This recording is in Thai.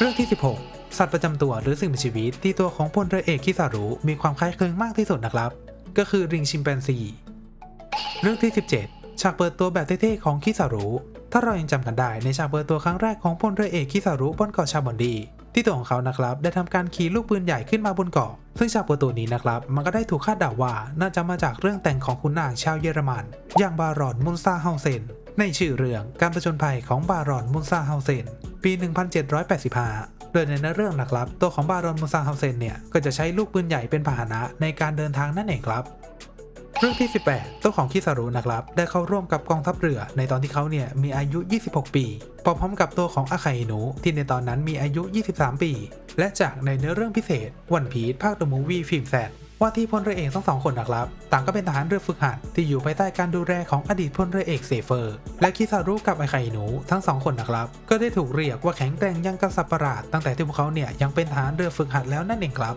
เรื่องที่ 16 สัตว์ประจำตัวหรือสิ่งมีชีวิตที่ตัวของพลเรือเอกคิสารุมีความคล้ายคลึงมากที่สุดนะครับ ก็คือริงชิมแปนซี เรื่องที่ 17 ฉากเปิดตัวแบบเท่ๆของคิสารุถ้าเรายังจำกันได้ในฉากเปิดตัวครั้งแรกของพลเรือเอกคิสารุบนเกาะชาบอนดี ที่ตัวของเขานะครับได้ทำการขี่ลูกปืนใหญ่ขึ้นมาบนเกาะ ซึ่งฉากเปิดตัวนี้นะครับมันก็ได้ถูกคาดเดาว่าน่าจะมาจากเรื่องแต่งของคุณนางชาวเยอรมัน อย่างบารอนมุนซาเฮาเซนในชื่อเรื่องการประจนภัยของบารอนมุนซาเฮาเซน ปี 1785 โดยในเนื้อเรื่องนะครับ ตัวของบารอนมุนซาเฮาเซนเนี่ย ก็จะใช้ลูกปืนใหญ่เป็นพาหนะในการเดินทางนั่นเองครับ เรื่องที่ 18 ตัวของคิสารุนะครับ ได้เข้าร่วมกับกองทัพเรือในตอนที่เขาเนี่ยมีอายุ 26 ปีพร้อมกับตัวของอาคาอินุที่ในตอนนั้นมีอายุ 23 ปี และจากในเนื้อเรื่องพิเศษวันพีชภาค The Movie Film Set ว่ ว่าที่พลเรือเอกทั้งสองคนนะครับ ต่างก็เป็นทหารเรือฝึกหัดที่อยู่ภายใต้การดูแลของอดีตพลเรือเอกเซเฟอร์ และคิซารุกับไอไคหนูทั้งสองคนนะครับ ก็ได้ถูกเรียกว่าแข็งแกร่งยังกับสัตว์ประหลาดตั้งแต่ที่พวกเขาเนี่ยยังเป็นทหารเรือฝึกหัดแล้วนั่นเองครับ